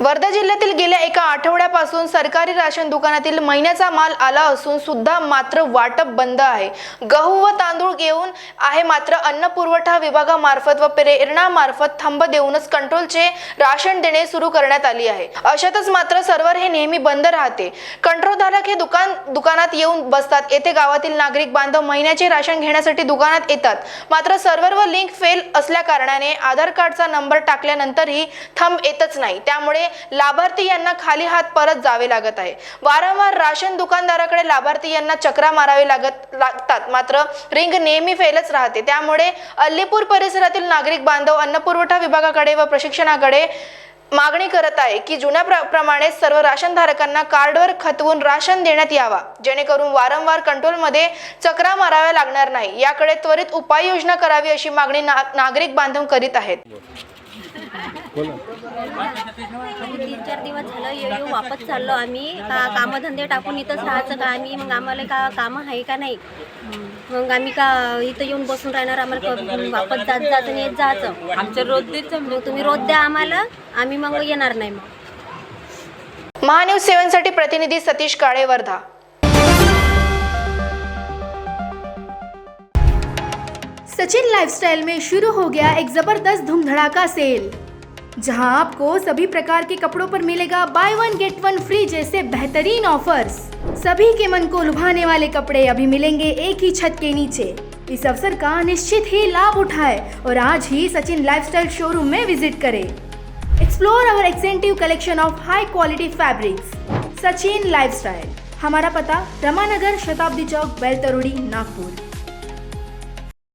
वर्धा जिल्ह्यातील गेल्या एका आठवड्यापासून सरकारी राशन दुकानातील महिन्याचा माल आला असून सुद्धा मात्र वाटप बंद आहे. गहू व तांदूळ घेऊन आहे मात्र अन्न पुरवठा विभागामार्फत व प्रेरणा मार्फत थंब देऊनच कंट्रोलचे राशन देणे सुरू करण्यात आली आहे. अशातच मात्र सर्व्हर हे नेहमी बंद राहते. कंट्रोलधारक हे दुकान दुकानात येऊन बसतात. येथे गावातील नागरिक बांधव महिन्याचे राशन घेण्यासाठी दुकानात येतात. मात्र सर्व्हर व लिंक फेल असल्या कारणाने आधार कार्डचा नंबर टाकल्यानंतरही थंब येतच नाही. त्यामुळे लाभार्थी यांना खाली हात परत जावे लागत आहे. वारंवार राशन दुकानदाराकडे लाभार्थी यांना चक्रा मारावे लागत लागतात. मात्र रिंग नेहमी फेलच राहते. त्यामुळे अल्लीपूर परिसरातील नागरिक बांधव अन्न पुरवठा विभागाकडे व प्रशिक्षणाकडे मागणी करत आहे की जुन्या प्र प्रमाणे सर्व राशनधारकांना कार्डवर खतवून राशन देण्यात यावा. जेणेकरून वारंवार कंट्रोलमध्ये चक्रा माराव्या लागणार नाही. याकडे त्वरित उपाययोजना करावी अशी मागणी ना नागरिक बांधव करीत आहेत. तीन चार दिवस झालं येऊ वापस चाललो आम्ही. का कामधंदे टाकून इथंच राहायचं का आम्ही? मग आम्हाला का कामं आहे का नाही? मग आम्ही का इथं येऊन बसून राहणार? आम्हाला क- वापस जात जात आणि येत जायचं? आमच्या रोजच मग तुम्ही रोज द्या आम्हाला आम्ही मग येणार नाही मग. महान्यूज सेव्हनसाठी प्रतिनिधी सतीश काळे वर्धा सचिन लाइफस्टाइल में शुरू हो गया एक ज़बरदस्त धूम धड़ाका सेल जहाँ आपको सभी प्रकार के कपड़ों पर मिलेगा buy one get one free जैसे बेहतरीन ऑफर्स सभी के मन को लुभाने वाले कपड़े अभी मिलेंगे एक ही छत के नीचे। इस अवसर का निश्चित ही लाभ उठाए और आज ही सचिन लाइफस्टाइल शोरूम में विज़िट करें। Explore our एक्सेंटिव collection of high quality fabrics Sachin lifestyle हमारा पता रमानगर शताब्दी चौक, बेलतरोड़ी, नागपुर।